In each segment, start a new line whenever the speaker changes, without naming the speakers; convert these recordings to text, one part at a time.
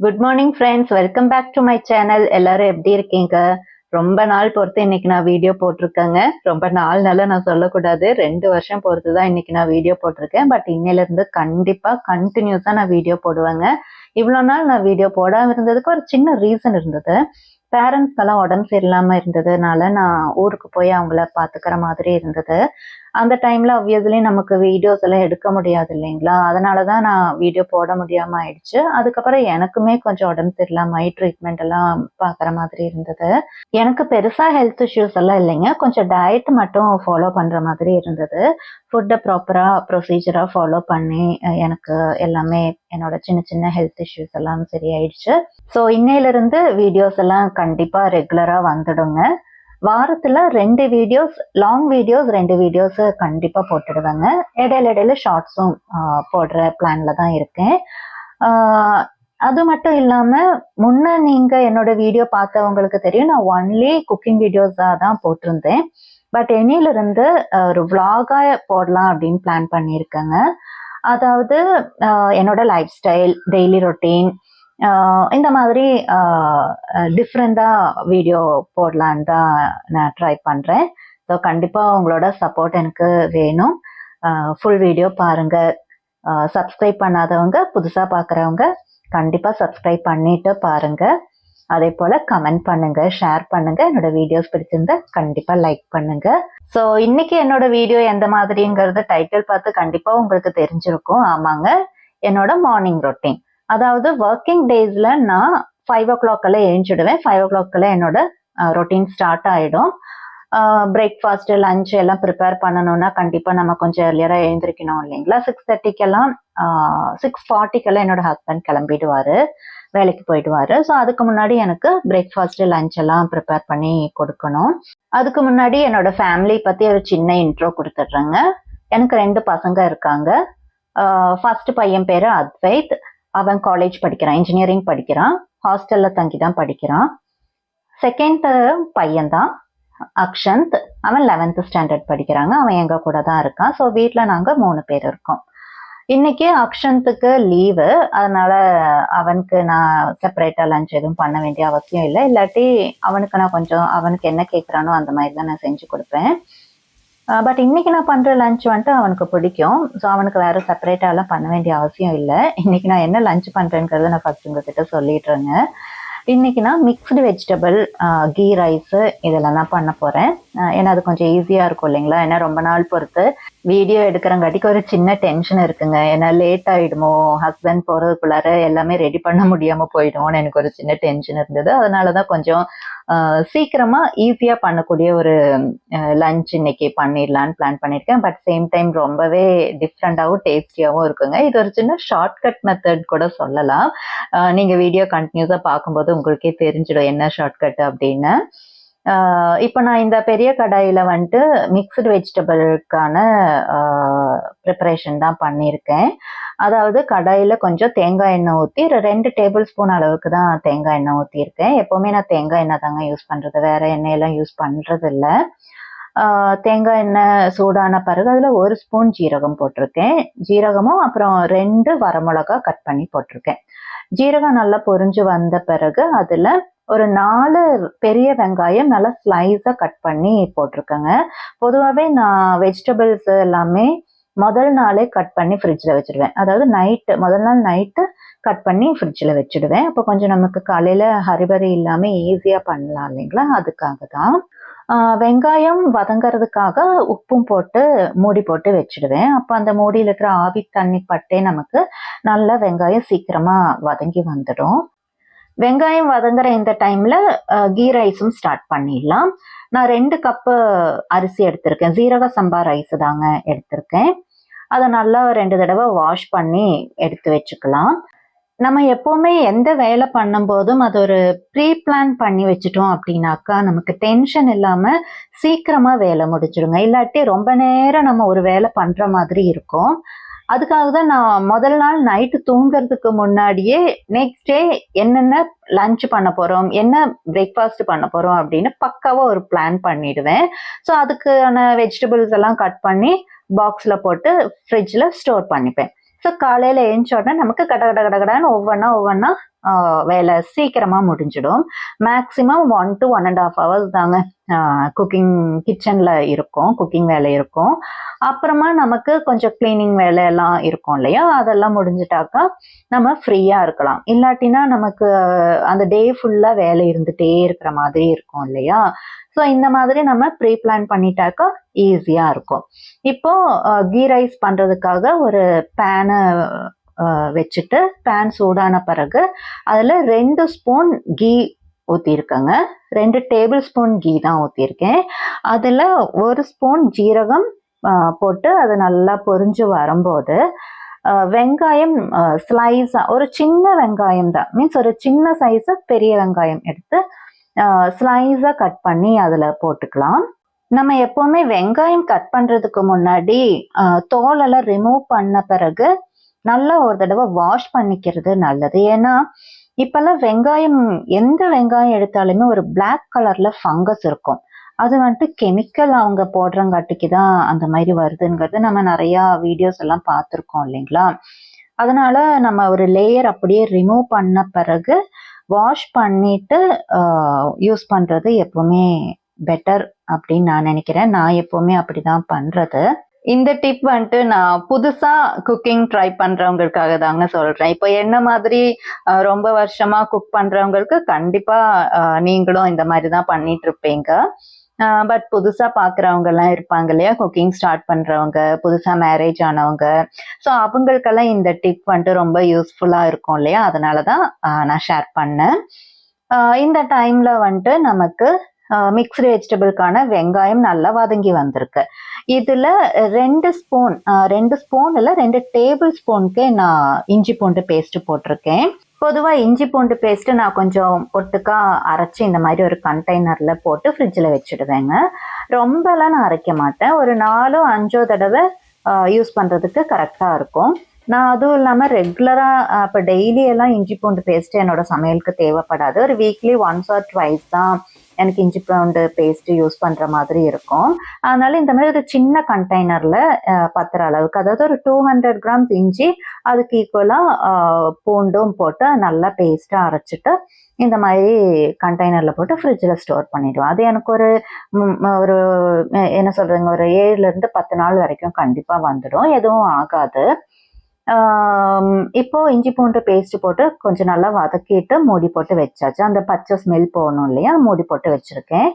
Good morning friends welcome back to my channel எல்லாரும் எப்படி இருக்கீங்க? ரொம்ப நாள் பொறுத்து இன்னைக்கு நான் வீடியோ போட்டிருக்கேங்க. ரொம்ப நாள் நாள்னால நான் சொல்லக்கூடாது. ரெண்டு வருஷம் பொறுத்து தான் இன்னைக்கு நான் வீடியோ போட்டிருக்கேன். பட் இன்னிலிருந்து கண்டிப்பாக கண்டிப்பா கண்டினியூஸா நான் வீடியோ போடுவேங்க. இவ்வளோ நாள் நான் வீடியோ போடாமல் இருந்ததுக்கு ஒரு சின்ன ரீசன் இருந்தது. பேரண்ட்ஸ்க்கெல்லாம் உடம்பு சரியில்லாமல் இருந்ததுனால நான் ஊருக்கு போய் அவங்கள பார்த்துக்கிற மாதிரி இருந்தது. அந்த டைம்ல அவ்வியஸ்லி நமக்கு வீடியோஸ் எல்லாம் எடுக்க முடியாது இல்லைங்களா? அதனால தான் நான் வீடியோ போட முடியாம ஆயிடுச்சு. அதுக்கப்புறம் எனக்குமே கொஞ்சம் உடம்பு சரியில்லாம ட்ரீட்மெண்ட் எல்லாம் பார்க்குற மாதிரி இருந்தது. எனக்கு பெருசாக ஹெல்த் இஷ்யூஸ் எல்லாம் இல்லைங்க. கொஞ்சம் டயட் மட்டும் ஃபாலோ பண்ணுற மாதிரி இருந்தது. ஃபுட்டை ப்ராப்பராக ப்ரொசீஜராக ஃபாலோ பண்ணி எனக்கு எல்லாமே என்னோட சின்ன சின்ன ஹெல்த் இஷ்யூஸ் எல்லாம் சரியாயிடுச்சு. ஸோ இன்னையிலிருந்து வீடியோஸ் எல்லாம் கண்டிப்பாக ரெகுலராக வந்துடுங்க. வாரத்தில் ரெண்டு வீடியோஸ் லாங் வீடியோஸ் ரெண்டு வீடியோஸ் கண்டிப்பாக போட்டுடுவேங்க. இடையில இடையில ஷார்ட்ஸும் போடுற பிளானில் தான் இருக்கேன். அது மட்டும் இல்லாமல் முன்ன நீங்கள் என்னோட வீடியோ பார்த்தவங்களுக்கு தெரியும். நான் ஒன்லி குக்கிங் வீடியோஸாக தான் போட்டிருந்தேன். பட் இனியிலிருந்து ஒரு vlog-ஆ போடலாம் அப்படின்னு பிளான் பண்ணியிருக்கேங்க. அதாவது என்னோட லைஃப் ஸ்டைல் டெய்லி ரொட்டீன் இந்த மாதிரி டிஃப்ரெண்டாக வீடியோ போடலான்னு தான் நான் ட்ரை பண்ணுறேன் ஸோ கண்டிப்பாக உங்களோட சப்போர்ட் எனக்கு வேணும். ஃபுல் வீடியோ பாருங்கள் சப்ஸ்கிரைப் பண்ணாதவங்க புதுசாக பார்க்குறவங்க கண்டிப்பாக சப்ஸ்கிரைப் பண்ணிட்டு பாருங்கள் அதே போல் கமெண்ட் பண்ணுங்கள் ஷேர் பண்ணுங்கள் என்னோட வீடியோஸ் பிடிச்சிருந்தா கண்டிப்பாக லைக் பண்ணுங்கள் ஸோ இன்னைக்கு என்னோட வீடியோ எந்த மாதிரிங்கிறது டைட்டில் பார்த்து கண்டிப்பாக உங்களுக்கு தெரிஞ்சிருக்கும். ஆமாங்க. என்னோட மார்னிங் ரொட்டீன் அதாவது ஒர்க்கிங் டேஸில் நான் ஃபைவ் ஓ கிளாக்கெல்லாம் எழுஞ்சிடுவேன். ஃபைவ் ஓ கிளாக்கெல்லாம் என்னோட ரொட்டீன் ஸ்டார்ட் ஆகிடும் பிரேக்ஃபாஸ்ட் லஞ்ச் எல்லாம் ப்ரிப்பேர் பண்ணணும்னா கண்டிப்பாக நம்ம கொஞ்சம் ஏர்லியராக எழுந்திருக்கணும் இல்லைங்களா? சிக்ஸ் தேர்ட்டிக்கெல்லாம் சிக்ஸ் ஃபார்ட்டிக்கெல்லாம் என்னோட ஹஸ்பண்ட் கிளம்பிடுவார். வேலைக்கு போயிடுவார். ஸோ அதுக்கு முன்னாடி எனக்கு பிரேக்ஃபாஸ்ட் லஞ்ச் எல்லாம் ப்ரிப்பேர் பண்ணி கொடுக்கணும். அதுக்கு முன்னாடி என்னோட ஃபேமிலி பற்றி ஒரு சின்ன இன்ட்ரோ கொடுத்துட்றேங்க. எனக்கு ரெண்டு பசங்க இருக்காங்க. ஃபர்ஸ்ட் பையன் பேர் அத்வைத். அவன் காலேஜ் படிக்கிறான் இன்ஜினியரிங் படிக்கிறான் ஹாஸ்டல்ல தங்கி தான் படிக்கிறான். செகண்ட் பையன் தான் அக்ஷந்த். அவன் லெவன்த் ஸ்டாண்டர்ட் படிக்கிறாங்க அவன் எங்க கூட தான் இருக்கான். ஸோ வீட்டில் நாங்கள் மூணு பேர் இருக்கோம். இன்னைக்கு அக்ஷந்த்துக்கு லீவு அதனால அவனுக்கு நான் செப்பரேட்டா லஞ்ச் எதுவும் பண்ண வேண்டிய அவசியம் இல்லை. இல்லாட்டி அவனுக்கு நான் கொஞ்சம் அவனுக்கு என்ன கேட்குறானோ அந்த மாதிரி தான் நான் செஞ்சு கொடுப்பேன். பட் இன்னைக்கு நான் பண்ற லஞ்ச் வந்துட்டு அவனுக்கு பிடிக்கும். ஸோ அவனுக்கு வேற செப்பரேட்டாலாம் பண்ண வேண்டிய அவசியம் இல்லை. இன்னைக்கு நான் என்ன லஞ்ச் பண்ணுறேங்கிறத நான் ஃபர்ஸ்ட் உங்ககிட்ட சொல்லிடுறேங்க இன்னைக்கு நான் மிக்ஸ்டு வெஜிடபிள் கீ ரைஸு இதெல்லாம் தான் பண்ண போகிறேன் ஏன்னா அது கொஞ்சம் ஈஸியாக இருக்கும் இல்லைங்களா? ஏன்னா ரொம்ப நாள் பொறுத்து. வீடியோ எடுக்கிறங்காட்டிக்கு ஒரு சின்ன டென்ஷன் இருக்குங்க. ஏன்னா லேட் ஆகிடுமோ ஹஸ்பண்ட் போகிறதுக்குள்ளார எல்லாமே ரெடி பண்ண முடியாமல் போயிடுமோன்னு எனக்கு ஒரு சின்ன டென்ஷன் இருந்தது. அதனால தான் கொஞ்சம் சீக்கிரமாக ஈஸியாக பண்ணக்கூடிய ஒரு லஞ்ச் இன்னைக்கு பண்ணிடலான்னு பிளான் பண்ணியிருக்கேன். பட் சேம் டைம் ரொம்பவே டிஃப்ரெண்ட்டாகவும் டேஸ்டியாகவும் இருக்குங்க. இது ஒரு சின்ன ஷார்ட்கட் மெத்தட் கூட சொல்லலாம். நீங்கள் வீடியோ கண்டினியூஸாக பார்க்கும்போது உங்களுக்கே தெரிஞ்சிடும் என்ன ஷார்ட்கட் அப்படின்னு. இப்போ நான் இந்த பெரிய கடாயில் வந்துட்டு மிக்சடு வெஜிடபிளுக்கான ப்ரிப்பரேஷன் தான் பண்ணியிருக்கேன். அதாவது கடாயில் கொஞ்சம் தேங்காய் எண்ணெய் ஊற்றி ரெண்டு டேபிள் ஸ்பூன் அளவுக்கு தான் தேங்காய் எண்ணெய் ஊற்றியிருக்கேன் எப்போவுமே நான் தேங்காய் எண்ணெய் தாங்க யூஸ் பண்ணுறது வேறு எண்ணெயெல்லாம் யூஸ் பண்ணுறதில்ல தேங்காய் எண்ணெய் சூடான பிறகு அதில் ஒரு ஸ்பூன் ஜீரகம் போட்டிருக்கேன். ஜீரகமும் அப்புறம் ரெண்டு வரமிளகா கட் பண்ணி போட்டிருக்கேன். ஜீரகம் நல்லா பொரிஞ்சு வந்த பிறகு அதில் ஒரு நாலு பெரிய வெங்காயம் நல்லா ஸ்லைஸாக கட் பண்ணி போட்டிருக்கேங்க. பொதுவாகவே நான் வெஜிடபிள்ஸ் எல்லாமே முதல் நாளே கட் பண்ணி ஃப்ரிட்ஜில் வச்சுடுவேன் அதாவது நைட்டு முதல் நாள் நைட்டு கட் பண்ணி ஃப்ரிட்ஜில் வச்சுடுவேன். அப்போ கொஞ்சம் நமக்கு காலையில் ஹரிபரி இல்லாமல் ஈஸியாக பண்ணலாம் இல்லைங்களா? அதுக்காக தான் வெங்காயம் வதங்கிறதுக்காக உப்பும் போட்டு மூடி போட்டு வச்சுடுவேன். அப்போ அந்த மூடியில் இருக்கிற ஆவி தண்ணி பட்டே நமக்கு நல்லா வெங்காயம் சீக்கிரமாக வதங்கி வந்துடும். வெங்காயம் வதங்குற இந்த டைம்ல கீ ரைஸும் ஸ்டார்ட் பண்ணிடலாம். நான் ரெண்டு கப்பு அரிசி எடுத்திருக்கேன். ஜீரக சம்பா ரைஸ் தாங்க எடுத்திருக்கேன். அதை நல்லா ரெண்டு தடவை வாஷ் பண்ணி எடுத்து வச்சுக்கலாம். நம்ம எப்போவுமே எந்த வேலை பண்ணும்போதும் அது ஒரு ப்ரீ பிளான் பண்ணி வச்சுட்டோம் அப்படின்னாக்கா நமக்கு டென்ஷன் இல்லாம சீக்கிரமா வேலை முடிச்சிடுங்க இல்லாட்டி ரொம்ப நேரம் நம்ம ஒரு வேலை பண்ற மாதிரி இருக்கும். அதுக்காக தான் நான் முதல் நாள் நைட்டு தூங்குறதுக்கு முன்னாடியே நெக்ஸ்ட் டே என்னென்ன லஞ்ச் பண்ண போகிறோம் என்ன பிரேக்ஃபாஸ்ட் பண்ண போகிறோம் அப்படின்னு பக்காவாக ஒரு பிளான் பண்ணிடுவேன். ஸோ அதுக்கான வெஜிடபிள்ஸ் எல்லாம் கட் பண்ணி பாக்ஸில் போட்டு ஃப்ரிட்ஜில் ஸ்டோர் பண்ணிப்பேன். ஸோ காலையில் எழுந்த உடனே நமக்கு கட கட கட கடன்னு ஒவ்வொன்றா ஒவ்வொன்றா வேலை சீக்கிரமாக முடிஞ்சிடும். Maximum one to one and half hours தாங்க குக்கிங் கிச்சனில் இருக்கும் குக்கிங் வேலை இருக்கும். அப்புறமா நமக்கு கொஞ்சம் க்ளீனிங் வேலை எல்லாம் இருக்கும் இல்லையா? அதெல்லாம் முடிஞ்சிட்டாக்கா நம்ம ஃப்ரீயாக இருக்கலாம். இல்லாட்டினா நமக்கு அந்த டே ஃபுல்லாக வேலை இருந்துகிட்டே இருக்கிற மாதிரி இருக்கும் இல்லையா? ஸோ இந்த மாதிரி நம்ம ப்ரீ பிளான் பண்ணிட்டாக்கா ஈஸியாக இருக்கும். இப்போ கீ ரைஸ் பண்ணுறதுக்காக ஒரு பேனை வச்சுட்டு பேன் சூடான பிறகு அதில் ரெண்டு ஸ்பூன் கீ ஊற்றிருக்கேங்க ரெண்டு டேபிள் ஸ்பூன் கீ தான் ஊற்றிருக்கேன் அதில் ஒரு ஸ்பூன் ஜீரகம் போட்டு அது நல்லா பொரிஞ்சு வரும்போது வெங்காயம் ஸ்லைஸாக ஒரு சின்ன வெங்காயம் தான். மீன்ஸ் ஒரு சின்ன சைஸு பெரிய வெங்காயம் எடுத்து ஸ்லைஸாக கட் பண்ணி அதில் போட்டுக்கலாம். நம்ம எப்போவுமே வெங்காயம் கட் பண்ணுறதுக்கு முன்னாடி தோலெல்லாம் ரிமூவ் பண்ண பிறகு நல்லா ஒரு தடவை வாஷ் பண்ணிக்கிறது நல்லது. ஏன்னா இப்பெல்லாம் வெங்காயம் எந்த வெங்காயம் எடுத்தாலுமே ஒரு பிளாக் கலர்ல ஃபங்கஸ் இருக்கும். அது வந்துட்டு கெமிக்கல் அவங்க போடுறங்காட்டிக்கு தான் அந்த மாதிரி வருதுங்கிறது நம்ம நிறையா வீடியோஸ் எல்லாம் பார்த்துருக்கோம் இல்லைங்களா? அதனால நம்ம ஒரு லேயர் அப்படியே ரிமூவ் பண்ண பிறகு வாஷ் பண்ணிட்டு யூஸ் பண்ணுறது எப்போவுமே பெட்டர் அப்படின்னு நான் நினைக்கிறேன். நான் எப்போவுமே அப்படி தான் பண்ணுறது இந்த டிப் வந்துட்டு நான் புதுசா குக்கிங் ட்ரை பண்றவங்களுக்காக தாங்க சொல்றேன். இப்போ என்ன மாதிரி ரொம்ப வருஷமா குக் பண்றவங்களுக்கு கண்டிப்பா நீங்களும் இந்த மாதிரி தான் பண்ணிட்டு இருப்பீங்க பட் புதுசாக பார்க்குறவங்க எல்லாம் இருப்பாங்க இல்லையா? குக்கிங் ஸ்டார்ட் பண்ணுறவங்க புதுசாக மேரேஜ் ஆனவங்க. ஸோ அவங்களுக்கெல்லாம் இந்த டிப் வந்துட்டு ரொம்ப யூஸ்ஃபுல்லாக இருக்கும் இல்லையா? அதனால தான் நான் ஷேர் பண்ணேன். இந்த டைமில் வந்துட்டு நமக்கு மிக்ஸ்டு வெஜிடபிள்கான வெங்காயம் நல்லா வதங்கி வந்திருக்கு. இதில் ரெண்டு ஸ்பூன் ரெண்டு ஸ்பூன் இல்லை ரெண்டு டேபிள் ஸ்பூனுக்கு நான் இஞ்சி பூண்டு பேஸ்ட்டு போட்டிருக்கேன். பொதுவாக இஞ்சி பூண்டு பேஸ்ட்டு நான் கொஞ்சம் ஒட்டுக்கா அரைச்சி இந்த மாதிரி ஒரு கண்டெய்னரில் போட்டு ஃப்ரிட்ஜில் வச்சுடுவேங்க. ரொம்பலாம் நான் அரைக்க மாட்டேன். ஒரு நாலோ அஞ்சோ தடவை யூஸ் பண்ணுறதுக்கு கரெக்டாக இருக்கும். நான் அதுவும் இல்லாமல் ரெகுலராக இப்போ டெய்லி எல்லாம் இஞ்சி பூண்டு பேஸ்ட்டு என்னோட சமையலுக்கு தேவைப்படாது. ஒரு வீக்லி ஒன்ஸ் ஆர் ட்வைஸ் தான் எனக்கு இஞ்சி பூண்டு பேஸ்ட்டு யூஸ் பண்ணுற மாதிரி இருக்கும். அதனால இந்த மாதிரி ஒரு சின்ன கண்டெய்னரில் பத்துற அளவுக்கு அதாவது ஒரு டூ ஹண்ட்ரட் கிராம்ஸ் இஞ்சி அதுக்கு ஈக்குவலாக பூண்டும் போட்டு நல்லா பேஸ்ட்டாக அரைச்சிட்டு இந்த மாதிரி கண்டெய்னரில் போட்டு ஃப்ரிட்ஜில் ஸ்டோர் பண்ணிவிடுவோம் அது எனக்கு ஒரு ஒரு என்ன சொல்கிறதுங்க ஒரு ஏழுலேருந்து பத்து நாள் வரைக்கும் கண்டிப்பாக வந்துடும். எதுவும் ஆகாது. இப்போ இஞ்சி பூண்டு பேஸ்ட் போட்டு கொஞ்சம் நல்லா வதக்கிட்டு மூடி போட்டு வச்சாச்சு. அந்த பச்சை ஸ்மெல் போகணும் இல்லையா? மூடி போட்டு வச்சுருக்கேன்.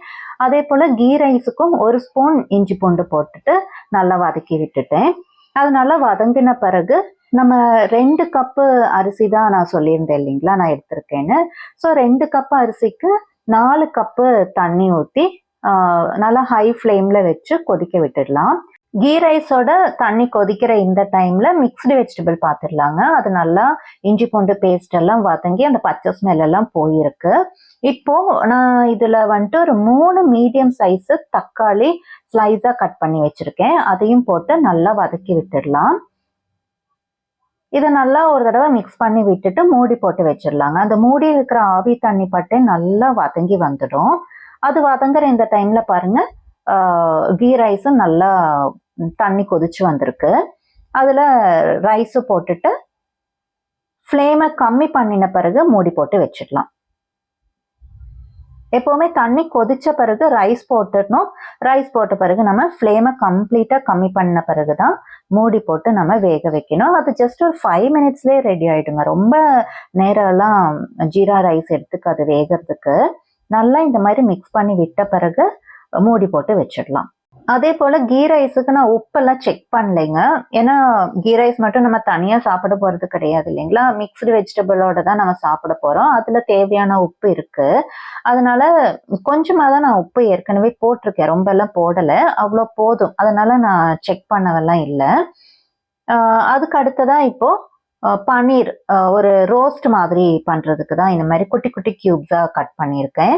அதே போல் கீ ரைஸுக்கும் ஒரு ஸ்பூன் இஞ்சி பூண்டு போட்டுட்டு நல்லா வதக்கி விட்டுட்டேன். அது நல்லா வதங்கின பிறகு நம்ம ரெண்டு கப்பு அரிசி தான் நான் சொல்லியிருந்தேன் இல்லைங்களா? நான் எடுத்திருக்கேன்னு. ஸோ ரெண்டு கப்பு அரிசிக்கு நாலு கப்பு தண்ணி ஊற்றி நல்லா ஹை ஃப்ளேமில் வச்சு கொதிக்க விட்டுடலாம். கீ ரைஸோட தண்ணி கொதிக்கிற இந்த டைம்ல மிக்ஸ்டு வெஜிடபிள் பார்த்துடலாங்க அது நல்லா இஞ்சி பூண்டு பேஸ்ட் எல்லாம் வதங்கி அந்த பச்சை ஸ்மெல் எல்லாம் போயிருக்கு. இப்போ நான் இதுல வந்துட்டு ஒரு மூணு மீடியம் சைஸு தக்காளி ஸ்லைஸா கட் பண்ணி வச்சிருக்கேன். அதையும் போட்டு நல்லா வதக்கி விட்டுடலாம். இதை நல்லா ஒரு தடவை மிக்ஸ் பண்ணி விட்டுட்டு மூடி போட்டு வச்சிடலாங்க. அந்த மூடி இருக்கிற ஆவி தண்ணி பட்டு நல்லா வதங்கி வந்துடும். அது வதங்குற இந்த டைம்ல பாருங்க கீ ரைஸும் நல்லா தண்ணி கொதிச்சு வந்திருக்கு. அதில் ரைஸு போட்டுட்டு ஃப்ளேமை கம்மி பண்ணின பிறகு மூடி போட்டு வச்சிடலாம். எப்போவுமே தண்ணி கொதிச்ச பிறகு ரைஸ் போட்டுடணும். ரைஸ் போட்ட பிறகு நம்ம ஃப்ளேமை கம்ப்ளீட்டாக கம்மி பண்ண பிறகு தான் மூடி போட்டு நம்ம வேக வைக்கணும். அது ஜஸ்ட் ஒரு ஃபைவ் மினிட்ஸ்லேயே ரெடி ஆகிடுங்க ரொம்ப நேரம்லாம் ஜீரா ரைஸ் எடுத்துக்கு அது வேகிறதுக்கு. நல்லா இந்த மாதிரி மிக்ஸ் பண்ணி விட்ட பிறகு மூடி போட்டு வச்சிடலாம். அதே போல் கீ ரைஸுக்கு நான் உப்பெல்லாம் செக் பண்ணலைங்க. ஏன்னா கீ ரைஸ் மட்டும் நம்ம தனியாக சாப்பிட போகிறது கிடையாது இல்லைங்களா? மிக்ஸ்டு வெஜிடபிளோட தான் நம்ம சாப்பிட போகிறோம் அதில் தேவையான உப்பு இருக்குது அதனால கொஞ்சமாக தான் நான் உப்பு ஏற்கனவே போட்டிருக்கேன். ரொம்பலாம் போடலை. அவ்வளோ போதும். அதனால நான் செக் பண்ணவெல்லாம் இல்லை. அதுக்கு அடுத்ததான் இப்போது பன்னீர். ஒரு ரோஸ்ட் மாதிரி பண்ணுறதுக்கு தான் இந்த மாதிரி குட்டி குட்டி க்யூப்ஸாக கட் பண்ணியிருக்கேன்.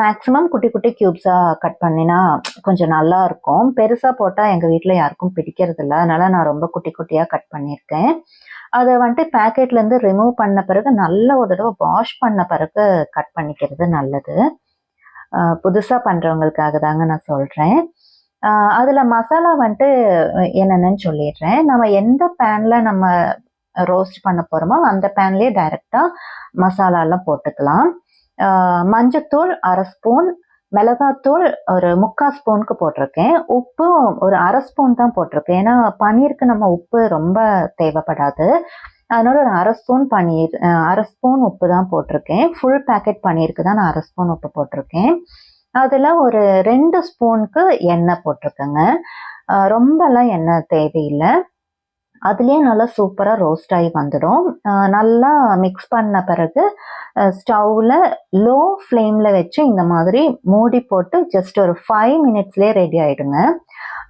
மேக்ஸிமம் குட்டி குட்டி க்யூப்ஸாக கட் பண்ணினா கொஞ்சம் நல்லா இருக்கும். பெருசாக போட்டால் எங்கள் வீட்டில் யாருக்கும் பிடிக்கிறது இல்லை அதனால் நான் ரொம்ப குட்டி குட்டியாக கட் பண்ணியிருக்கேன். அதை வந்துட்டு பேக்கெட்லேருந்து ரிமூவ் பண்ண பிறகு நல்ல ஒரு தடவை வாஷ் பண்ண பிறகு கட் பண்ணிக்கிறது நல்லது. புதுசாக பண்ணுறவங்களுக்காக தாங்க நான் சொல்கிறேன் அதில் மசாலா வந்துட்டு என்னென்னு சொல்லிடுறேன். நம்ம எந்த பேனில் நம்ம ரோஸ்ட் பண்ண போகிறோமோ அந்த பேன்லேயே டைரெக்டாக மசாலாலாம் போட்டுக்கலாம். மஞ்சத்தூள் அரை ஸ்பூன் மிளகாத்தூள் ஒரு முக்கால் ஸ்பூனுக்கு போட்டிருக்கேன். உப்பு ஒரு அரை ஸ்பூன் தான் போட்டிருக்கேன். ஏன்னா பன்னீருக்கு நம்ம உப்பு ரொம்ப தேவைப்படாது. அதனால ஒரு அரை ஸ்பூன் பன்னீர் அரை ஸ்பூன் உப்பு தான் போட்டிருக்கேன். ஃபுல் பேக்கெட் பன்னீருக்கு தான் நான் அரை ஸ்பூன் உப்பு போட்டிருக்கேன். அதில் ஒரு ரெண்டு ஸ்பூனுக்கு எண்ணெய் போட்டிருக்கேங்க. ரொம்பலாம் எண்ணெய் தேவையில்லை. அதுலேயே நல்லா சூப்பராக ரோஸ்ட் ஆகி வந்துடும். நல்லா மிக்ஸ் பண்ண பிறகு ஸ்டவ்வில் லோ ஃப்ளேமில் வச்சு இந்த மாதிரி மூடி போட்டு ஜஸ்ட் ஒரு ஃபைவ் மினிட்ஸ்லேயே ரெடி ஆகிடுங்க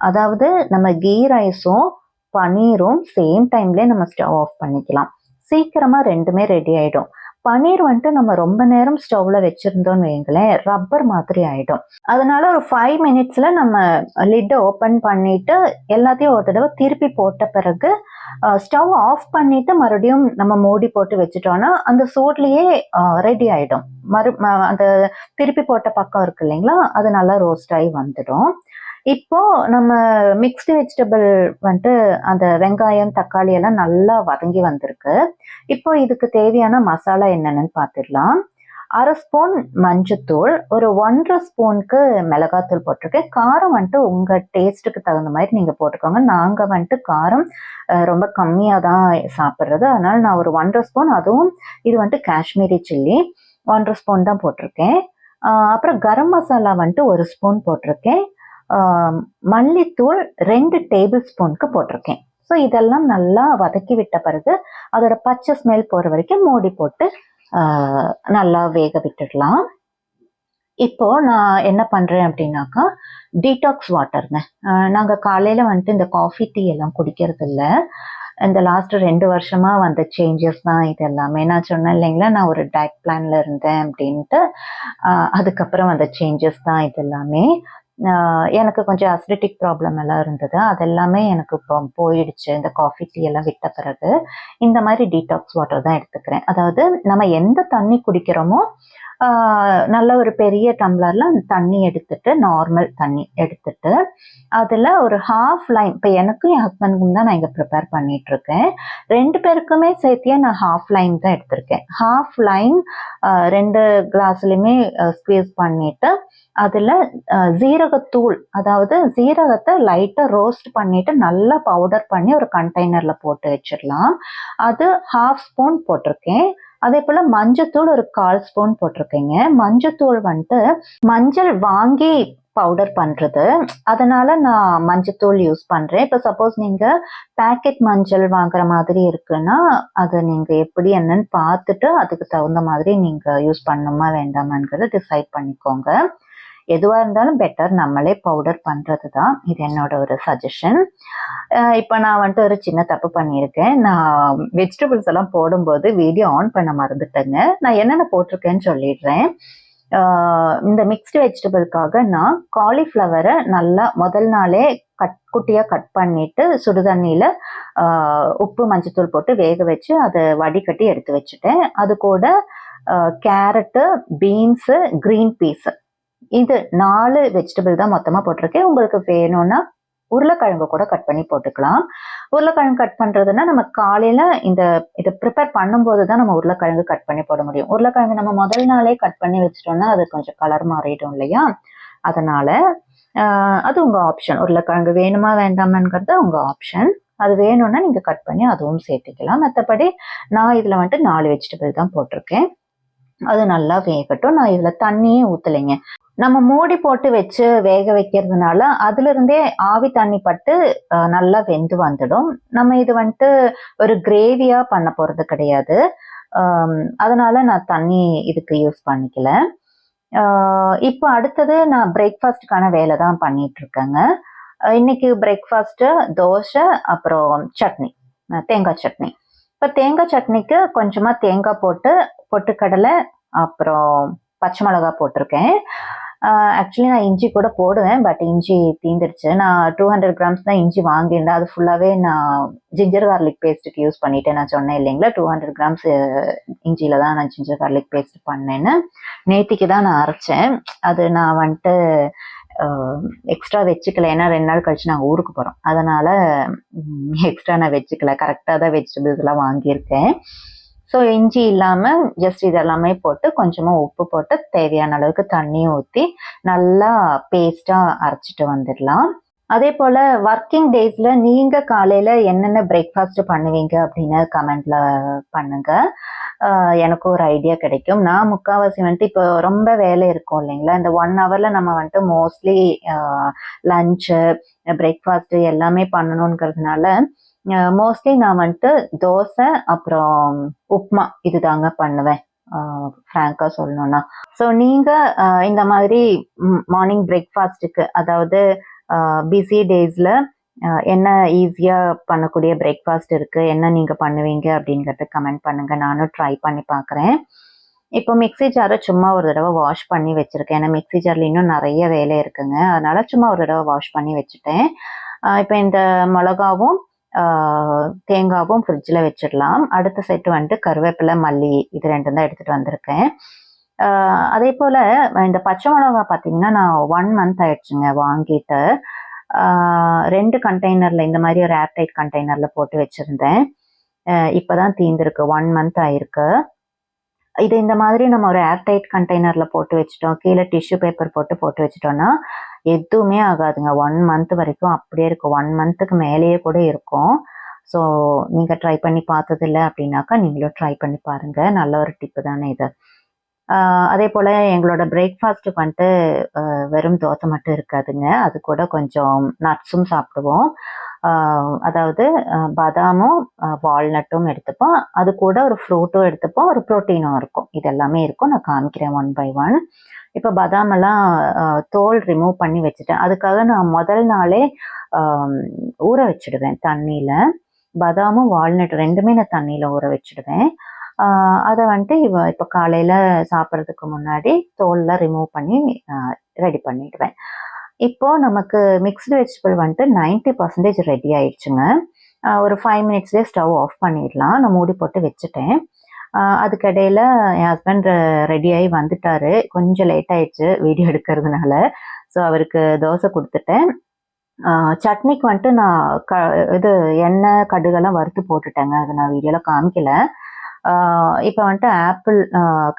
அதாவது நம்ம கீ ரைஸும் பன்னீரும் சேம் டைம்லேயே நம்ம ஸ்டவ் ஆஃப் பண்ணிக்கலாம். சீக்கிரமாக ரெண்டுமே ரெடி ஆகிடும் பன்னீர் வந்துட்டு நம்ம ரொம்ப நேரம் ஸ்டவ்ல வச்சிருந்தோம்னு வைங்களேன் ரப்பர் மாதிரி ஆயிடும். அதனால ஒரு ஃபைவ் மினிட்ஸ்ல நம்ம லிட்டை ஓப்பன் பண்ணிட்டு எல்லாத்தையும் ஒரு தடவை திருப்பி போட்ட பிறகு ஸ்டவ் ஆஃப் பண்ணிட்டு மறுபடியும் நம்ம மூடி போட்டு வச்சுட்டோம்னா அந்த சூட்லயே ரெடி ஆயிடும். மறு ம- அந்த திருப்பி போட்ட பக்கம் இருக்கு இல்லைங்களா அது நல்லா ரோஸ்ட் ஆகி வந்துடும். இப்போ நம்ம மிக்ஸ்டு வெஜிடபிள் வந்துட்டு அந்த வெங்காயம் தக்காளி எல்லாம் நல்லா வதங்கி வந்திருக்கு. இப்போ இதுக்கு தேவையான மசாலா என்னென்னு பார்த்துடலாம் அரை ஸ்பூன் மஞ்சத்தூள் ஒரு ஒன்றரை ஸ்பூனுக்கு மிளகாத்தூள் போட்டிருக்கேன். காரம் வந்துட்டு உங்கள் டேஸ்ட்டுக்கு தகுந்த மாதிரி நீங்கள் போட்டுக்கோங்க. நாங்கள் வந்துட்டு காரம் ரொம்ப கம்மியாக தான் சாப்பிட்றது. அதனால நான் ஒரு ஒன்றரை ஸ்பூன் அதுவும் இது வந்துட்டு காஷ்மீரி சில்லி ஒன்றரை ஸ்பூன் தான் போட்டிருக்கேன். அப்புறம் கரம் மசாலா வந்துட்டு ஒரு ஸ்பூன் போட்டிருக்கேன். மல்லித்தூள் ரெண்டு டேபிள் ஸ்பூனுக்கு போட்டிருக்கேன். ஸோ இதெல்லாம் நல்லா வதக்கி விட்ட பிறகு அதோட பச்சை ஸ்மெல் போகிற வரைக்கும் மூடி போட்டு நல்லா வேக விட்டுடலாம். இப்போ நான் என்ன பண்ணுறேன் அப்படின்னாக்கா டீடாக்ஸ் வாட்டருங்க நாங்கள் காலையில் வந்துட்டு இந்த காஃபி டீ எல்லாம் குடிக்கிறது இல்லை. இந்த லாஸ்ட் ரெண்டு வருஷமாக வந்த சேஞ்சஸ் தான் இது எல்லாமே. நான் சொன்னேன் இல்லைங்களா நான் ஒரு டயட் பிளானில் இருந்தேன் அப்படின்ட்டு. அதுக்கப்புறம் வந்த சேஞ்சஸ் தான் இது எல்லாமே. எனக்கு கொஞ்சம் அசிடிட்டிக் ப்ராப்ளம் எல்லாம் இருந்தது. அதெல்லாமே எனக்கு இப்போ போயிடுச்சு. இந்த காஃபி டீ எல்லாம் விட்ட பிறகு. இந்த மாதிரி டீடாக்ஸ் வாட்டர் தான் எடுத்துக்கிறேன். அதாவது நம்ம எந்த தண்ணி குடிக்கிறோமோ நல்ல ஒரு பெரிய டம்ளர்ல அந்த தண்ணி எடுத்துட்டு நார்மல் தண்ணி எடுத்துட்டு அதில் ஒரு ஹாஃப் லைன் இப்போ எனக்கும் என் ஹஸ்பண்டுக்கும் தான் நான் இங்கே ப்ரிப்பேர் பண்ணிட்டு இருக்கேன் ரெண்டு பேருக்குமே சேர்த்தியே நான் ஹாஃப் லைன் தான் எடுத்திருக்கேன். ஹாஃப் லைன் ரெண்டு கிளாஸ்லையுமே ஸ்க்வீஸ் பண்ணிட்டு அதில் ஜீரகத்தூள் அதாவது ஜீரகத்தை லைட்டாக ரோஸ்ட் பண்ணிட்டு நல்லா பவுடர் பண்ணி ஒரு கண்டெய்னரில் போட்டு வச்சிடலாம். அது ஹாஃப் ஸ்பூன் போட்டிருக்கேன். அதே போல் மஞ்சத்தூள் ஒரு கால் ஸ்பூன் போட்டிருக்கேங்க. மஞ்சத்தூள் வந்துட்டு மஞ்சள் வாங்கி பவுடர் பண்ணுறது அதனால நான் மஞ்சத்தூள் யூஸ் பண்ணுறேன் இப்போ சப்போஸ் நீங்கள் பேக்கெட் மஞ்சள் வாங்குற மாதிரி இருக்குன்னா அதை நீங்கள் எப்படி என்னன்னு பார்த்துட்டு அதுக்கு தகுந்த மாதிரி நீங்கள் யூஸ் பண்ணணுமா வேண்டாமாங்கிறத டிசைட் பண்ணிக்கோங்க. எதுவாக இருந்தாலும் பெட்டர் நம்மளே பவுடர் பண்ணுறது தான் இது என்னோட ஒரு சஜஷன் இப்போ நான் வந்துட்டு ஒரு சின்ன தப்பு பண்ணியிருக்கேன். நான் வெஜிடபிள்ஸ் எல்லாம் போடும்போது வீடியோ ஆன் பண்ண மறந்துட்டேங்க. நான் என்னென்ன போட்டிருக்கேன்னு சொல்லிடுறேன். இந்த மிக்ஸ்டு வெஜிடபிள்காக நான் காலிஃப்ளவரை நல்லா முதல் நாளே கட் குட்டியாக கட் பண்ணிட்டு சுடுதண்ணியில் உப்பு மஞ்சத்தூள் போட்டு வேக வச்சு அதை வடிகட்டி எடுத்து வச்சுட்டேன். அது கூட கேரட்டு பீன்ஸு க்ரீன் பீஸு இது நாலு வெஜிடபிள் தான் மொத்தமாக போட்டிருக்கேன். உங்களுக்கு வேணும்னா உருளைக்கிழங்கு கூட கட் பண்ணி போட்டுக்கலாம். உருளைக்கிழங்கு கட் பண்ணுறதுன்னா நம்ம காலையில் இந்த இதை ப்ரிப்பேர் பண்ணும்போது தான் நம்ம உருளைக்கிழங்கு கட் பண்ணி போட முடியும். உருளைக்கிழங்கு நம்ம முதல் நாளே கட் பண்ணி வச்சிட்டோம்னா அது கொஞ்சம் கலர் மாறிடும் இல்லையா? அதனால் அது உங்கள் ஆப்ஷன் உருளைக்கிழங்கு வேணுமா வேண்டாமாங்கிறது உங்கள் ஆப்ஷன் அது வேணும்னா நீங்கள் கட் பண்ணி அதுவும் சேர்த்துக்கலாம். மற்றபடி நான் இதில் வந்துட்டு நாலு வெஜிடபிள் தான் போட்டிருக்கேன். அது நல்லா வேகட்டும். நான் இதில் தண்ணியே ஊற்றலைங்க நம்ம மூடி போட்டு வச்சு வேக வைக்கிறதுனால அதுல இருந்தே ஆவி தண்ணி பட்டு நல்லா வெந்து வந்துடும். நம்ம இது வந்துட்டு ஒரு கிரேவியா பண்ண போறது கிடையாது. அதனால நான் தண்ணி இதுக்கு யூஸ் பண்ணிக்கல. இப்போ அடுத்தது நான் பிரேக்ஃபாஸ்ட்டுக்கான வேலை தான் பண்ணிட்டு இருக்கேங்க இன்னைக்கு பிரேக்ஃபாஸ்ட்டு தோசை அப்புறம் சட்னி தேங்காய் சட்னி. இப்போ தேங்காய் சட்னிக்கு கொஞ்சமாக தேங்காய் போட்டு பொட்டுக்கடலை அப்புறம் பச்சை மிளகா போட்டிருக்கேன். ஆக்சுவலி நான் இஞ்சி கூட போடுவேன் பட் இஞ்சி தீந்துருச்சு. நான் டூ ஹண்ட்ரட் கிராம்ஸ் தான் இஞ்சி வாங்கியிருந்தேன். அது ஃபுல்லாகவே நான் ஜிஞ்சர் கார்லிக் பேஸ்ட்டுக்கு யூஸ் பண்ணிட்டேன். நான் சொன்னேன் இல்லைங்களா? டூ ஹண்ட்ரட் கிராம்ஸ் இஞ்சியில் தான் நான் ஜிஞ்சர் கார்லிக் பேஸ்ட் பண்ணேன்னு. நேத்திக்கு தான் நான் அரைச்சேன். அது நான் வந்துட்டு எக்ஸ்ட்ரா வச்சுக்கல. ஏன்னா ரெண்டு நாள் கழிச்சு நாங்கள் ஊருக்கு போகிறோம் அதனால் எக்ஸ்ட்ரா நான் வச்சுக்கல. கரெக்டாக தான் வெஜிடபிள்ஸ் எல்லாம் வாங்கியிருக்கேன். ஸோ இஞ்சி இல்லாமல் ஜஸ்ட் இதெல்லாமே போட்டு கொஞ்சமாக உப்பு போட்டு தேவையான அளவுக்கு தண்ணியும் ஊற்றி நல்லா பேஸ்ட்டாக அரைச்சிட்டு வந்துடலாம். அதே போல் ஒர்க்கிங் டேஸில் நீங்கள் காலையில் என்னென்ன பிரேக்ஃபாஸ்ட் பண்ணுவீங்க அப்படின்னு கமெண்டில் பண்ணுங்கள் எனக்கு ஒரு ஐடியா கிடைக்கும். நான் முக்கால்வாசி வந்துட்டு இப்போ ரொம்ப வேலை இருக்கும் இல்லைங்களா? இந்த ஒன் ஹவரில் நம்ம வந்துட்டு மோஸ்ட்லி லஞ்சு பிரேக்ஃபாஸ்ட்டு எல்லாமே பண்ணணுங்கிறதுனால மோஸ்ட்லி நான் வந்துட்டு தோசை அப்புறம் உப்மா இது தாங்க பண்ணுவேன் ஃப்ராங்காக சொல்லணும்னா. ஸோ நீங்கள் இந்த மாதிரி மார்னிங் பிரேக்ஃபாஸ்ட்டுக்கு அதாவது பிஸி டேஸில் என்ன ஈஸியாக பண்ணக்கூடிய பிரேக்ஃபாஸ்ட் இருக்குது என்ன நீங்கள் பண்ணுவீங்க அப்படிங்கிறத கமெண்ட் பண்ணுங்கள் நானும் ட்ரை பண்ணி பார்க்குறேன் இப்போ மிக்ஸி ஜாரை சும்மா ஒரு தடவை வாஷ் பண்ணி வச்சுருக்கேன். ஏன்னா மிக்ஸி ஜாரில் இன்னும் நிறைய வேலை இருக்குங்க. அதனால சும்மா ஒரு தடவை வாஷ் பண்ணி வச்சுட்டேன். இப்போ இந்த மிளகாவும் தேங்காவும் ஃப்ரிட்ஜில் வச்சிடலாம். அடுத்த செட்டு வந்துட்டு கருவேப்பிலை மல்லி இது ரெண்டும் தான் எடுத்துகிட்டு வந்திருக்கேன். அதே போல் இந்த பச்சை மிளகா பார்த்தீங்கன்னா நான் ஒன் மந்த் ஆயிடுச்சுங்க வாங்கிட்டு. ரெண்டு கண்டெய்னரில் இந்த மாதிரி ஒரு ஏர்டைட் கண்டெய்னரில் போட்டு வச்சுருந்தேன். இப்போ தான் தீந்துருக்கு. ஒன் மந்த் ஆயிருக்கு. இது இந்த மாதிரி நம்ம ஒரு ஏர்டைட் கண்டெய்னரில் போட்டு வச்சிட்டோம். கீழே டிஷ்யூ பேப்பர் போட்டு போட்டு வச்சிட்டோம்னா எதுவுமே ஆகாதுங்க. ஒன் மந்த் வரைக்கும் அப்படியே இருக்கும். ஒன் மந்த்துக்கு மேலேயே கூட இருக்கும். ஸோ நீங்கள் ட்ரை பண்ணி பார்த்ததில்ல அப்படின்னாக்கா நீங்களும் ட்ரை பண்ணி பாருங்கள் நல்ல ஒரு டிப்பு தானே இது. அதே போல் எங்களோட பிரேக்ஃபாஸ்ட்டுக்கு வந்துட்டு வெறும் தோசை மட்டும் இருக்காதுங்க. அது கூட கொஞ்சம் நட்ஸும் சாப்பிடுவோம். அதாவது பாதாமும் வால்நட்டும் எடுத்துப்போம். அது கூட ஒரு ஃப்ரூட்டும் எடுத்துப்போம். ஒரு ப்ரோட்டீனும் இருக்கும். இது எல்லாமே இருக்கும். நான் காமிக்கிறேன் ஒன் பை ஒன் இப்போ பாதாம் எல்லாம் தோல் ரிமூவ் பண்ணி வச்சுட்டேன். அதுக்காக நான் முதல் நாளே ஊற வச்சிடுவேன் தண்ணியில். பாதாமும் வால்நட் ரெண்டுமே நான் தண்ணியில் ஊற வச்சிடுவேன். அதை வந்துட்டு இவ இப்போ காலையில் சாப்பிட்றதுக்கு முன்னாடி தோல்லாம் ரிமூவ் பண்ணி ரெடி பண்ணிடுவேன். இப்போ நமக்கு மிக்ஸ்டு வெஜிடபிள் வந்துட்டு நைன்ட்டி பர்சன்டேஜ் ரெடி ஆயிடுச்சுங்க. ஒரு ஃபைவ் மினிட்ஸ்லேயே ஸ்டவ் ஆஃப் பண்ணிடலாம். நான் மூடி போட்டு வச்சுட்டேன். அதுக்கிடையில் என் ஹஸ்பண்ட் ரெடி ஆகி கொஞ்சம் லேட் ஆயிடுச்சு வீடியோ எடுக்கிறதுனால. ஸோ அவருக்கு தோசை கொடுத்துட்டேன். சட்னிக்கு வந்துட்டு நான் க இது எண்ணெய் கடுகெல்லாம் வறுத்து போட்டுட்டேங்க. அது நான் வீடியோவில் காமிக்கல. இப்போ வந்துட்டு ஆப்பிள்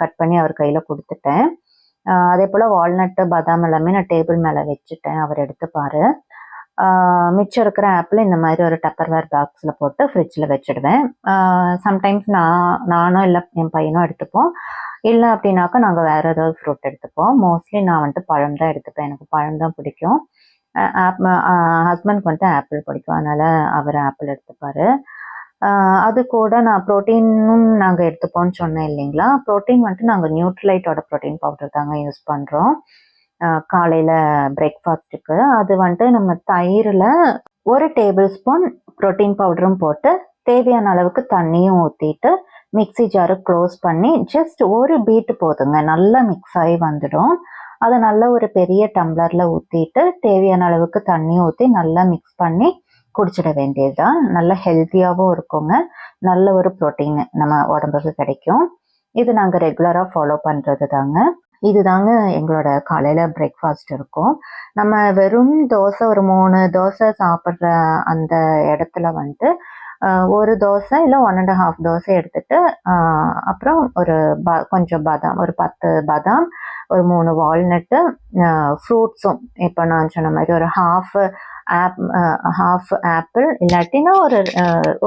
கட் பண்ணி அவர் கையில் கொடுத்துட்டேன். அதே போல் வால்நட்டு பாதாம் எல்லாமே நான் டேபிள் மேலே வச்சுட்டேன். அவர் எடுத்துப்பாரு. மிச்சம் இருக்கிற ஆப்பிள் இந்த மாதிரி ஒரு டப்பர்வேர் பாக்ஸில் போட்டு ஃப்ரிட்ஜில் வச்சுடுவேன். சம்டைம்ஸ் நான் நானும் இல்லை என் பையனும் எடுத்துப்போம். இல்லை அப்படின்னாக்கா நாங்கள் வேறு ஏதாவது ஃப்ரூட் எடுத்துப்போம். மோஸ்ட்லி நான் வந்துட்டு பழம் தான் எடுத்துப்பேன். எனக்கு பழம் தான் பிடிக்கும். ஹஸ்பண்ட் வந்துட்டு ஆப்பிள் பிடிக்கும். அதனால் அவர் ஆப்பிள் எடுத்துப்பார். அது கூட நான் ப்ரோட்டீனும் நாங்கள் எடுத்துப்போம்னு சொன்னேன் இல்லைங்களா? ப்ரோட்டீன் வந்துட்டு நாங்கள் நியூட்ரலைட்டோட ப்ரோட்டீன் பவுடர் தாங்க யூஸ் பண்ணுறோம் காலையில் பிரேக்ஃபாஸ்ட்டுக்கு அது வந்துட்டு நம்ம தயிரில் ஒரு டேபிள் ஸ்பூன் ப்ரோட்டீன் பவுடரும் போட்டு தேவையான அளவுக்கு தண்ணியும் ஊற்றிட்டு மிக்ஸி ஜாரு க்ளோஸ் பண்ணி ஜஸ்ட் ஒரு பீட்டு போதுங்க. நல்லா மிக்ஸ் ஆகி வந்துடும். அதை நல்ல ஒரு பெரிய டம்ளரில் ஊற்றிட்டு தேவையான அளவுக்கு தண்ணியும் ஊற்றி நல்லா மிக்ஸ் பண்ணி குடிச்சிட வேண்டியதுதான். நல்லா ஹெல்த்தியாகவும் இருக்குங்க. நல்ல ஒரு ப்ரோட்டீன் நம்ம உடம்புக்கு கிடைக்கும். இது நாங்கள் ரெகுலராக ஃபாலோ பண்ணுறது தாங்க இது தாங்க எங்களோட காலையில் பிரேக்ஃபாஸ்ட் இருக்கும். நம்ம வெறும் தோசை ஒரு மூணு தோசை சாப்பிட்ற அந்த இடத்துல வந்துட்டு ஒரு தோசை இல்லை ஒன் அண்ட் ஹாஃப் தோசை எடுத்துட்டு அப்புறம் ஒரு ப கொஞ்சம் பாதாம் ஒரு பத்து பாதாம் ஒரு மூணு வால்நட்டு ஃப்ரூட்ஸும் இப்போ நான் சொன்ன மாதிரி ஒரு ஹாஃப் ஆப் ஹாஃப் ஆப்பிள் இல்லாட்டினா ஒரு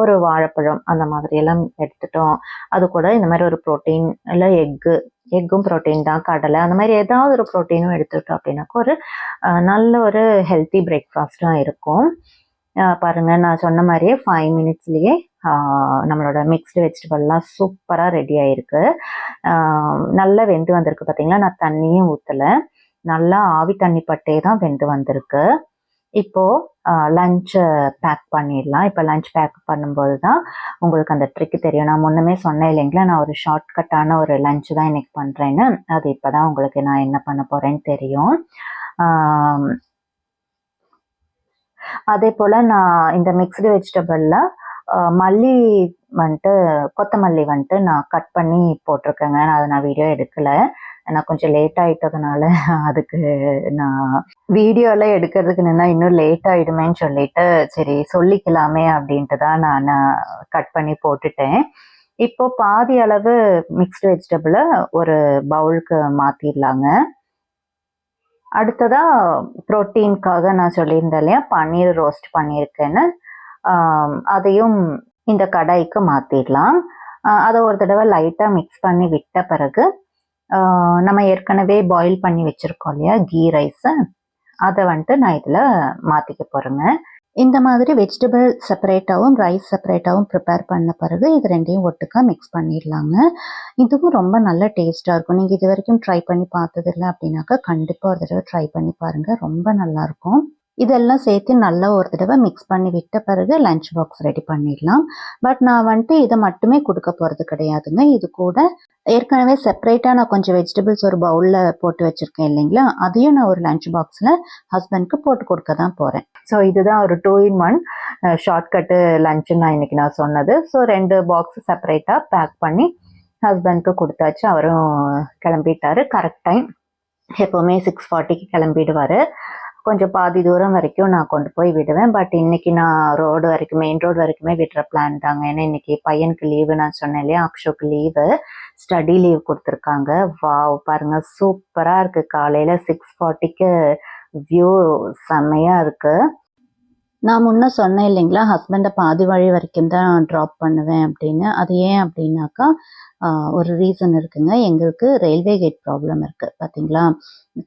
ஒரு வாழைப்பழம் அந்த மாதிரி எல்லாம் எடுத்துட்டோம். அது கூட இந்த மாதிரி ஒரு ப்ரோட்டீன் இல்லை எக்கு எக்கும் ப்ரோட்டீன் தான் கடலை அந்த மாதிரி ஏதாவது ஒரு ப்ரோட்டீனும் எடுத்துட்டோம் அப்படின்னாக்கா ஒரு நல்ல ஒரு ஹெல்த்தி பிரேக்ஃபாஸ்ட்டாக இருக்கும். பாருங்கள் பாருங்க நான் சொன்ன மாதிரியே ஃபைவ் மினிட்ஸ்லேயே நம்மளோட மிக்ஸ்டு வெஜிடபிள்லாம் சூப்பராக ரெடி ஆயிருக்கு. நல்லா வெந்து வந்திருக்கு பார்த்தீங்களா நான் தண்ணியும் ஊற்றலை நல்லா ஆவி தண்ணி பட்டே தான் வெந்து வந்திருக்கு. இப்போ லஞ்சு பேக் பண்ணிடலாம். இப்போ லஞ்ச் பேக் பண்ணும்போது தான் உங்களுக்கு அந்த ட்ரிக் தெரியும். நான் முன்னமே சொன்னேன் இல்லைங்களா நான் ஒரு ஷார்ட்கட்டான ஒரு லஞ்ச் தான் இன்னைக்கு பண்ணுறேன்னு அது இப்போ தான் உங்களுக்கு நான் என்ன பண்ண போகிறேன்னு தெரியும். அதே போல் நான் இந்த மிக்ஸ்டு வெஜிடபிளில் மல்லி வந்துட்டு கொத்தமல்லி வந்துட்டு நான் கட் பண்ணி போட்டிருக்கேங்க. நான் அதை நான் வீடியோ எடுக்கலை. நான் கொஞ்சம் லேட் ஆயிட்டதுனால அதுக்கு நான் வீடியோலாம் எடுக்கிறதுக்கு நின்னா இன்னும் லேட் ஆயிடுமேன்னு சொல்லிட்டு சரி சொல்லிக்கலாமே அப்படின்ட்டு தான் நான் கட் பண்ணி போட்டுட்டேன். இப்போ பாதி அளவு மிக்ஸ்டு வெஜிடபிளை ஒரு பவுலுக்கு மாத்திடலாங்க அடுத்ததா புரோட்டீனுக்காக நான் சொல்லியிருந்தேன் இல்லையா பன்னீர் ரோஸ்ட் பண்ணியிருக்கேன்னு. அதையும் இந்த கடாய்க்கு மாத்திடலாம் அதை ஒரு தடவை லைட்டாக மிக்ஸ் பண்ணி விட்ட பிறகு நம்ம ஏற்கனவே பாயில் பண்ணி வச்சிருக்கோம் இல்லையா கீ ரைஸை. அதை வந்துட்டு நான் இதில் மாற்றிக்க போகிறேங்க இந்த மாதிரி வெஜிடபிள் செப்பரேட்டாகவும் ரைஸ் செப்பரேட்டாகவும் ப்ரிப்பேர் பண்ண பிறகு இது ரெண்டையும் ஒட்டுக்கா மிக்ஸ் பண்ணிடலாங்க. இதுவும் ரொம்ப நல்ல டேஸ்ட்டாக இருக்கும். நீங்கள் இது வரைக்கும் ட்ரை பண்ணி பார்த்ததில்ல அப்படின்னாக்கா கண்டிப்பாக ஒரு தடவை ட்ரை பண்ணி பாருங்கள் ரொம்ப நல்லாயிருக்கும் இதெல்லாம் சேர்த்து நல்லா ஒரு தடவை மிக்ஸ் பண்ணி விட்ட பிறகு லஞ்ச் பாக்ஸ் ரெடி பண்ணிடலாம். பட் நான் வந்துட்டு இதை மட்டுமே கொடுக்க போகிறது கிடையாதுங்க. இது கூட ஏற்கனவே செப்பரேட்டாக நான் கொஞ்சம் வெஜிடபிள்ஸ் ஒரு பவுலில் போட்டு வச்சுருக்கேன் இல்லைங்களா? அதையும் நான் ஒரு லஞ்ச் பாக்ஸில் ஹஸ்பண்ட்க்கு போட்டு கொடுக்க தான் போகிறேன் ஸோ இதுதான் ஒரு டூ இன் ஒன் ஷார்ட்கட்டு லஞ்சுன்னு நான் இன்னைக்கு நான் சொன்னது. ஸோ ரெண்டு பாக்ஸ் செப்பரேட்டாக பேக் பண்ணி ஹஸ்பண்ட்க்கு கொடுத்தாச்சு. அவரும் கிளம்பிட்டாரு. கரெக்ட் டைம் எப்போவுமே சிக்ஸ் ஃபார்ட்டிக்கு கிளம்பிடுவார். கொஞ்சம் பாதி தூரம் வரைக்கும் நான் கொண்டு போய் விடுவேன். பட் இன்னைக்கு நான் ரோடு வரைக்கும் மெயின் ரோடு வரைக்குமே விடுற பிளான் தாங்க. ஏன்னா இன்னைக்கு பையனுக்கு லீவு நான் சொன்னேன் இல்லையா? அக்ஷோக்கு லீவு ஸ்டடி லீவ் கொடுத்துருக்காங்க. வாவ் பாருங்க. சூப்பராக இருக்குது காலையில் சிக்ஸ் ஃபார்ட்டிக்கு வியூ செம்மையாக இருக்குது நான் முன்ன சொன்னேன் இல்லைங்களா ஹஸ்பண்டை பாதி வழி வரைக்கும் தான் ட்ராப் பண்ணுவேன் அப்படின்னு. அது ஏன் அப்படின்னாக்கா ஒரு ரீசன் இருக்குங்க. எங்களுக்கு ரயில்வே கேட் ப்ராப்ளம் இருக்குது பார்த்தீங்களா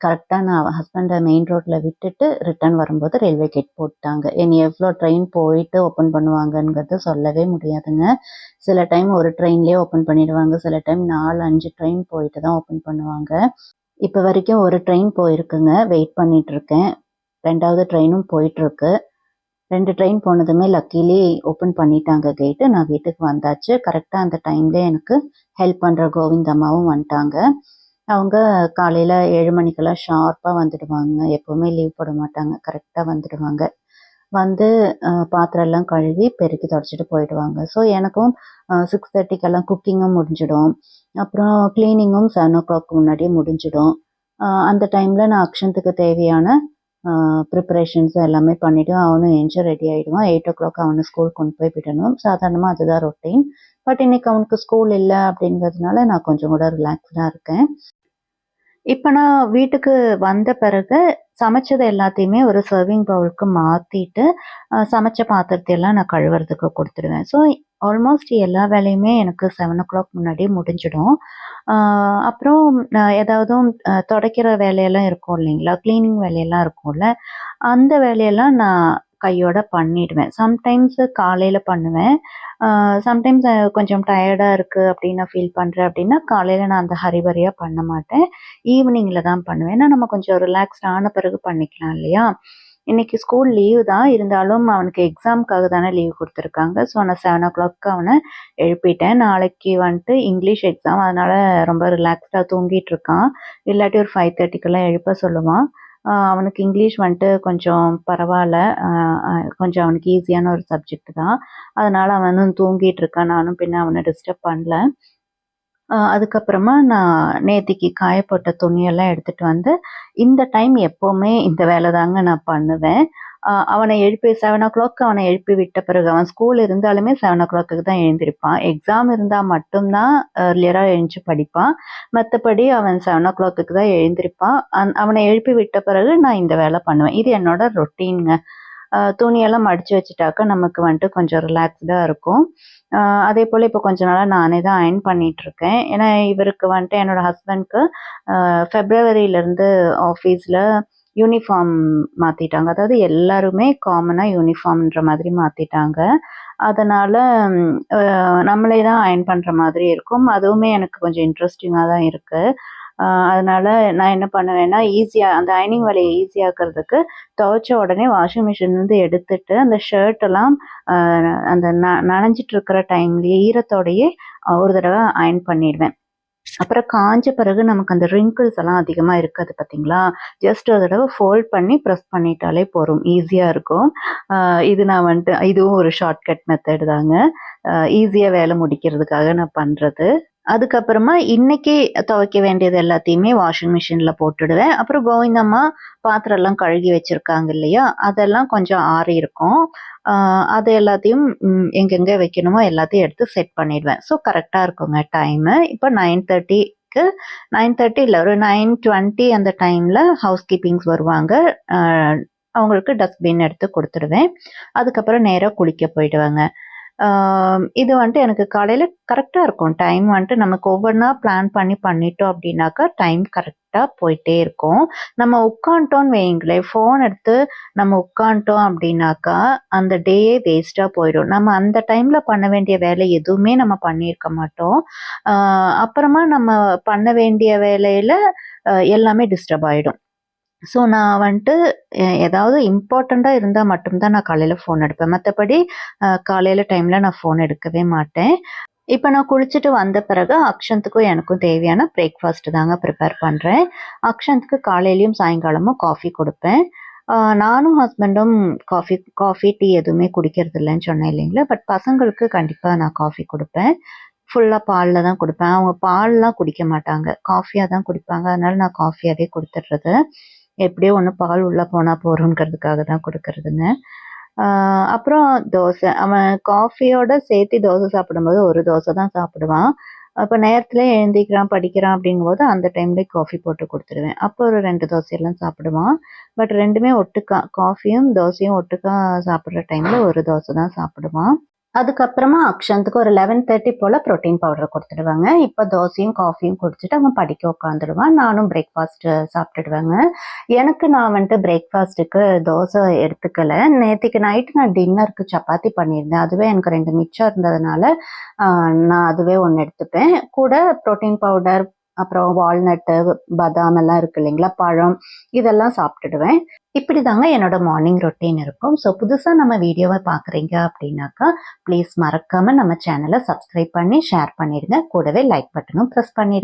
கரெக்டாக நான் ஹஸ்பண்டை மெயின் ரோட்டில் விட்டுட்டு ரிட்டர்ன் வரும்போது ரயில்வே கேட் போட்டாங்க. இனி எவ்வளோ ட்ரெயின் போயிட்டு ஓப்பன் பண்ணுவாங்கங்கிறது சொல்லவே முடியாதுங்க. சில டைம் ஒரு ட்ரெயின்லேயே ஓப்பன் பண்ணிடுவாங்க. சில டைம் நாலு அஞ்சு ட்ரெயின் போயிட்டு தான் ஓப்பன் பண்ணுவாங்க. இப்போ வரைக்கும் ஒரு ட்ரெயின் போயிருக்குங்க. வெயிட் பண்ணிகிட்ருக்கேன் ரெண்டாவது ட்ரெயினும் போயிட்டுருக்கு ரெண்டு ட்ரெயின் போனதுமே லக்கிலி ஓப்பன் பண்ணிட்டாங்க கேட்டு நான் வீட்டுக்கு வந்தாச்சு. கரெக்டாக அந்த டைம்ல எனக்கு ஹெல்ப் பண்ணுற கோவிந்தம்மாவும் வந்துட்டாங்க. அவங்க காலையில் ஏழு மணிக்கெல்லாம் ஷார்ப்பாக வந்துடுவாங்க. எப்போவுமே லீவ் போட மாட்டாங்க. கரெக்டாக வந்துடுவாங்க. வந்து பாத்திரம் எல்லாம் கழுவி பெருக்கி தொடச்சிட்டு போயிடுவாங்க. ஸோ எனக்கும் சிக்ஸ் தேர்ட்டிக்கெல்லாம் குக்கிங்கும் முடிஞ்சிடும். அப்புறம் க்ளீனிங்கும் செவன் ஓ கிளாக் முன்னாடியே முடிஞ்சிடும். அந்த டைமில் நான் அக்ஷந்துக்கு தேவையான ப்ரிப்பரேஷன்ஸ் எல்லாமே பண்ணிவிட்டு அவனும் எஞ்சி ரெடி ஆகிடுவான் எயிட் ஓ கிளாக் அவனை ஸ்கூல் கொண்டு போய் விடணும். சாதாரணமாக அதுதான் ரொட்டீன் பட் இன்னைக்கு அவனுக்கு ஸ்கூல் இல்லை அப்படிங்கிறதுனால நான் கொஞ்சம் கூட ரிலாக்ஸ்டாக இருக்கேன். இப்போ நான் வீட்டுக்கு வந்த பிறகு சமைச்சது எல்லாத்தையுமே ஒரு சர்விங் பவுலுக்கு மாற்றிட்டு சமைச்ச பாத்திரத்தையெல்லாம் நான் கழுவுறதுக்கு கொடுத்துடுவேன். ஸோ ஆல்மோஸ்ட் எல்லா வேலையுமே எனக்கு செவன் ஓ கிளாக் முன்னாடியே முடிஞ்சிடும். அப்புறம் நான் ஏதாவதும் துடைக்கிற வேலையெல்லாம் இருக்கும் இல்லைங்களா? க்ளீனிங் வேலையெல்லாம் இருக்கும்ல. அந்த வேலையெல்லாம் நான் கையோட பண்ணிடுவேன். சம்டைம்ஸ் காலையில் பண்ணுவேன். சம்டைம்ஸ் கொஞ்சம் டயர்டாக இருக்குது அப்படின்னு நான் ஃபீல் பண்ணுறேன் அப்படின்னா காலையில் நான் அந்த ஹரிபரியாக பண்ண மாட்டேன். ஈவினிங்கில் தான் பண்ணுவேன். ஏன்னா நம்ம கொஞ்சம் ரிலாக்ஸ்ட் ஆன பிறகு பண்ணிக்கலாம் இல்லையா? இன்னைக்கு ஸ்கூல் லீவு தான். இருந்தாலும் அவனுக்கு எக்ஸாமுக்காக தானே லீவ் கொடுத்துருக்காங்க. ஸோ நான் செவன் ஓ கிளாக்கு அவனை எழுப்பிட்டேன். நாளைக்கு வந்துட்டு இங்கிலீஷ் எக்ஸாம் அதனால் ரொம்ப ரிலாக்ஸ்டாக தூங்கிட்டு இருக்கான். இல்லாட்டி ஒரு ஃபைவ் தேர்ட்டிக்கெல்லாம் எழுப்ப சொல்லுவான். அவனுக்கு இங்கிலீஷ் வந்துட்டு கொஞ்சம் பரவாயில்ல. கொஞ்சம் அவனுக்கு ஈஸியான ஒரு சப்ஜெக்ட் தான். அதனால் அவனும் தூங்கிட்டு இருக்கான். நானும் பின்ன அவனை டிஸ்டர்ப் பண்ணல. அதுக்கப்புறமா நான் நேத்திக்கு காயப்போட்ட துணியெல்லாம் எடுத்துட்டு வந்து இந்த டைம் எப்போவுமே இந்த வேலை தாங்க நான் பண்ணுவேன். அவனை எழுப்பி செவன் ஓ கிளாக் அவனை எழுப்பி விட்ட பிறகு அவன் ஸ்கூல் இருந்தாலுமே செவன் ஓ கிளாக்கு தான் எழுந்திருப்பான். எக்ஸாம் இருந்தால் மட்டும்தான் ஏர்லியராக எழுந்து படிப்பான். மற்றபடி அவன் செவன் ஓ கிளாக்கு தான் எழுந்திருப்பான். அந்- அவனை எழுப்பி விட்ட பிறகு நான் இந்த வேலை பண்ணுவேன். இது என்னோட ரொட்டீனுங்க துணியெல்லாம் மடிச்சு வச்சுட்டாக்கா நமக்கு வந்துட்டு கொஞ்சம் ரிலாக்ஸ்டாக இருக்கும். அதே போல் இப்போ கொஞ்ச நாளாக நானே தான் அயன் பண்ணிகிட்ருக்கேன் ஏன்னா இவருக்கு வந்துட்டு என்னோட ஹஸ்பண்ட்க்கு ஃபெப்ரவரியிலேருந்து ஆஃபீஸில் யூனிஃபார்ம் மாற்றிட்டாங்க அதாவது எல்லாருமே காமனாக யூனிஃபார்ம்ன்ற மாதிரி மாற்றிட்டாங்க அதனால் நம்மளே தான் அயன் பண்ணுற மாதிரி இருக்கும். அதுவுமே எனக்கு கொஞ்சம் இன்ட்ரெஸ்டிங்காக தான் இருக்குது அதனால் நான் என்ன பண்ணுவேன்னா ஈஸியாக அந்த அயனிங் வேலையை ஈஸியாக்கிறதுக்கு துவைச்ச உடனே வாஷிங் மிஷின்லேருந்து எடுத்துட்டு அந்த ஷர்ட்டெல்லாம் அந்த ந நனைஞ்சிட்டு இருக்கிற டைம்லேயே ஈரத்தோடையே ஒரு தடவை அயன் பண்ணிடுவேன். அப்புறம் காஞ்ச பிறகு நமக்கு அந்த ரிங்கிள்ஸ் எல்லாம் அதிகமாக இருக்காது பார்த்தீங்களா ஜஸ்ட் ஒரு தடவை ஃபோல்ட் பண்ணி ப்ரெஸ் பண்ணிட்டாலே போதும். ஈஸியாக இருக்கும். இது நான் வந்துட்டு இதுவும் ஒரு ஷார்ட்கட் மெத்தட் தாங்க. ஈஸியாக வேலை முடிக்கிறதுக்காக நான் பண்ணுறது அதுக்கப்புறமா இன்னைக்கு துவைக்க வேண்டியது எல்லாத்தையுமே வாஷிங் மிஷினில் போட்டுடுவேன். அப்புறம் கோவிந்தம்மா பாத்திரம் எல்லாம் கழுகி வச்சுருக்காங்க இல்லையா? அதெல்லாம் கொஞ்சம் ஆறி இருக்கும். அது எல்லாத்தையும் எங்கெங்கே வைக்கணுமோ எல்லாத்தையும் எடுத்து செட் பண்ணிடுவேன். ஸோ கரெக்டாக இருக்குங்க டைமு இப்போ நைன் தேர்ட்டிக்கு நைன் தேர்ட்டி இல்லை ஒரு நைன் டுவெண்ட்டி அந்த டைமில் ஹவுஸ் கீப்பிங்ஸ் வருவாங்க. அவங்களுக்கு டஸ்ட்பின் எடுத்து கொடுத்துடுவேன். அதுக்கப்புறம் நேராக குளிக்க போயிடுவாங்க. இது வந்துட்டு எனக்கு காலையில் கரெக்டாக இருக்கும். டைம் வந்துட்டு நமக்கு ஒவ்வொன்றா பிளான் பண்ணி பண்ணிட்டோம் அப்படின்னாக்கா டைம் கரெக்டாக போயிட்டே இருக்கும். நம்ம உட்காந்துட்டோம்னு வைங்களேன் ஃபோன் எடுத்து நம்ம உட்காந்துட்டோம் அப்படின்னாக்கா அந்த டேயே வேஸ்ட்டாக போயிடும். நம்ம அந்த டைமில் பண்ண வேண்டிய வேலை எதுவுமே நம்ம பண்ணியிருக்க மாட்டோம். அப்புறமா நம்ம பண்ண வேண்டிய வேலையில் எல்லாமே டிஸ்டர்ப் ஆகிடும் ஸோ நான் வந்துட்டு ஏதாவது இம்பார்ட்டண்ட்டாக இருந்தால் மட்டும்தான் நான் காலையில் ஃபோன் எடுப்பேன். மற்றபடி காலையில் டைமில் நான் ஃபோன் எடுக்கவே மாட்டேன். இப்போ நான் குளிச்சுட்டு வந்த பிறகு அக்ஷந்துக்கும் எனக்கும் தேவையான பிரேக்ஃபாஸ்ட் தாங்க ப்ரிப்பேர் பண்ணுறேன் அக்ஷந்துக்கு காலையிலையும் சாயங்காலமும் காஃபி கொடுப்பேன். நானும் ஹஸ்பண்டும் காஃபி காஃபி டீ எதுவுமே குடிக்கிறது இல்லைன்னு சொன்னேன் இல்லைங்களா? பட் பசங்களுக்கு கண்டிப்பாக நான் காஃபி கொடுப்பேன். ஃபுல்லாக பாலில் தான் கொடுப்பேன். அவங்க பால்லாம் குடிக்க மாட்டாங்க. காஃபியாக தான் குடிப்பாங்க. அதனால நான் காஃபியாகவே கொடுத்துட்றது எப்படியோ ஒன்று பால் உள்ளே போனால் போகிறோங்கிறதுக்காக தான் கொடுக்கறதுங்க அப்புறம் தோசை. அவன் காஃபியோட சேர்த்து தோசை சாப்பிடும்போது ஒரு தோசை தான் சாப்பிடுவான். அப்போ நேரத்தில் எழுந்திக்கிறான் படிக்கிறான் அப்படிங்கும்போது அந்த டைம்லேயே காஃபி போட்டு கொடுத்துருவேன். அப்போ ஒரு ரெண்டு தோசையெல்லாம் சாப்பிடுவான். பட் ரெண்டுமே ஒட்டுக்கா காஃபியும் தோசையும் ஒட்டுக்கா சாப்பிட்ற டைமில் ஒரு தோசை தான் சாப்பிடுவான். அதுக்கப்புறமா அக்ஷந்துக்கு ஒரு லெவன் தேர்ட்டி போல் ப்ரோட்டீன் பவுடர் கொடுத்துடுவாங்க. இப்போ தோசையும் காஃபியும் குடிச்சிட்டு அவன் படிக்க உட்காந்துடுவான் நானும் பிரேக்ஃபாஸ்ட்டு சாப்பிட்டுடுவேங்க. எனக்கு நான் வந்துட்டு பிரேக்ஃபாஸ்ட்டுக்கு தோசை எடுத்துக்கலை. நேற்றுக்கு நைட்டு நான் டின்னருக்கு சப்பாத்தி பண்ணியிருந்தேன். அதுவே எனக்கு ரெண்டு மிச்சம் இருந்ததுனால நான் அதுவே ஒன்று எடுத்துப்பேன். கூட ப்ரோட்டீன் பவுடர் அப்புறம் வால்நட்டு பாதாம் எல்லாம் இருக்கு இல்லைங்களா பழம் இதெல்லாம் சாப்பிட்டுடுவேன். இப்படி தாங்க என்னோட மார்னிங் ரொட்டீன் இருக்கும். ஸோ புதுசாக நம்ம வீடியோவை பார்க்குறீங்க அப்படின்னாக்கா ப்ளீஸ் மறக்காமல் நம்ம சேனலை சப்ஸ்கிரைப் பண்ணி ஷேர் பண்ணிடுங்க. கூடவே லைக் பட்டனும் ப்ரெஸ் பண்ணிடுங்க.